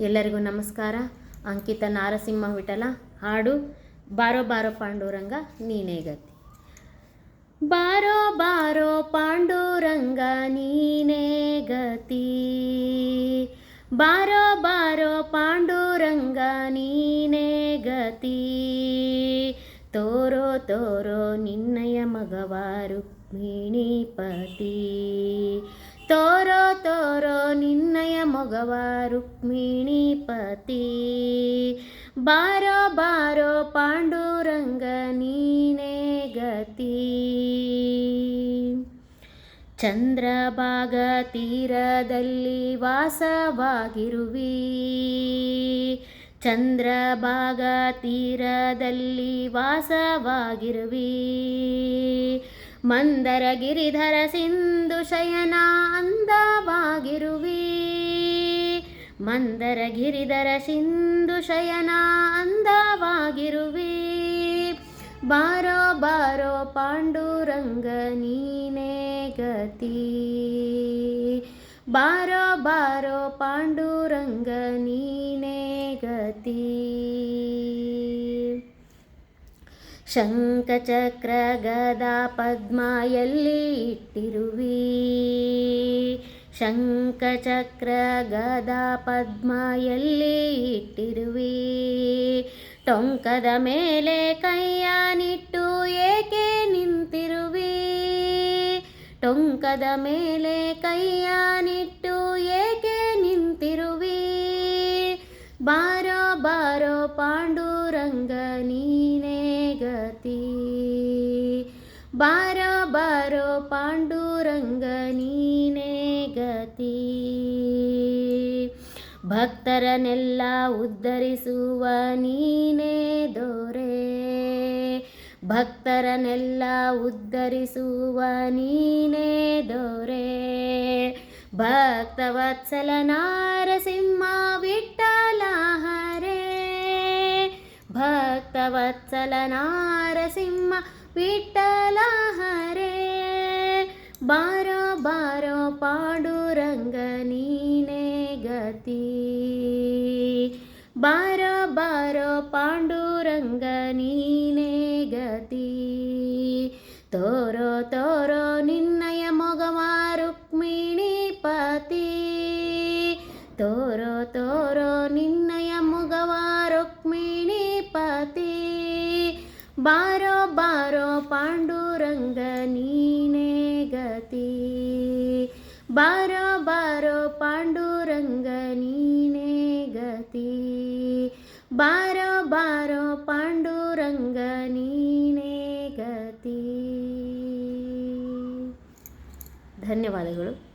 ಎಲ್ಲರಿಗೂ ನಮಸ್ಕಾರ. ಅಂಕಿತ ನಾರಸಿಂಹ ವಿಠಲ, ಹಾಡು ಬಾರೋ ಬಾರೋ ಪಾಂಡುರಂಗ, ನೀನೇ ಗತಿ. ಬಾರೋ ಬಾರೋ ಪಾಂಡುರಂಗ, ನೀನೇ ಗತಿ. ಬಾರೋ ಬಾರೋ ಪಾಂಡುರಂಗ, ನೀನೇ ಗತಿ. ತೋರೋ ತೋರೋ ನಿನ್ನಯ ಮಗವ ರುಕ್ಮಿಣಿಪತಿ ತೋರೋ ತೋರೋ ನಿನ್ನಯ ಮೊಗವ ರುಕ್ಮಿಣಿಪತಿ ಬಾರೋ ಬಾರೋ ಪಾಂಡುರಂಗ ನೀನೇ ಗತಿ. ಚಂದ್ರಭಾಗ ತೀರದಲ್ಲಿ ವಾಸವಾಗಿರುವಿ. ಚಂದ್ರಭಾಗ ತೀರದಲ್ಲಿ ವಾಸವಾಗಿರುವಿ. ಮಂದರ ಗಿರಿಧರ ಸಿಂಧು ಶಯನ ಅಂದವಾಗಿರುವಿ ಮಂದರ ಗಿರಿಧರ ಸಿಂಧು ಶಯನ ಅಂದವಾಗಿರುವಿ ಬಾರೋ ಬಾರೋ ಪಾಂಡುರಂಗ ನೀನೇ ಗತಿ. ಬಾರೋ ಬಾರೋ ಪಾಂಡುರಂಗ ನೀನೇ ಗತಿ. ಶಂಖಚಕ್ರ ಗದಾ ಪದ್ಮ ಎಲ್ಲಿ ಇಟ್ಟಿರುವಿ. ಶಂಕಚಕ್ರ ಗದಾ ಪದ್ಮ ಎಲ್ಲಿ ಇಟ್ಟಿರುವಿ. ಟೊಂಕದ ಮೇಲೆ ಕೈಯಾನಿಟ್ಟು ಏಕೆ ನಿಂತಿರುವಿ. ಟೊಂಕದ ಮೇಲೆ ಕೈಯ ಬಾರೋ ಬಾರೋ ಪಾಂಡುರಂಗ ನೀನೇ ಗತಿ. ಭಕ್ತರನೆಲ್ಲ ಉದ್ಧರಿಸುವ ನೀನೇ ದೊರೆ. ಭಕ್ತರನ್ನೆಲ್ಲ ಉದ್ಧರಿಸುವ ನೀನೇ ದೊರೆ. ಭಕ್ತವತ್ಸಲ ನಾರಸಿಂಹ ವಿಠಲ ಹರೇ ಭಕ್ತವತ್ಸಲ ನಾರಸಿಂಹ ವಿಠಲ ಹರೇ ಬಾರೋ ಬಾರೋ ಪಾಂಡುರಂಗ ನೀನೇ ಗತಿ ಬಾರೋ ಬಾರೋ ಪಾಂಡುರಂಗ ನೀನೇ ಗತಿ ತೋರೋ ತೋರೋ ನಿನ್ನಯ ಮೊಗವ ರುಕ್ಮಿಣಿಪತಿ ತೋರೋ ತೋರೋ ನಿನ್ನಯ ಬಾರೋ ಬಾರೋ ಪಾಂಡುರಂಗ ನೀನೇ ಗತಿ. ಬಾರೋ ಬಾರೋ ಪಾಂಡುರಂಗ ನೀನೇ ಗತಿ. ಬಾರೋ ಬಾರೋ ಪಾಂಡುರಂಗ ನೀನೇ ಗತಿ. ಧನ್ಯವಾದಗಳು.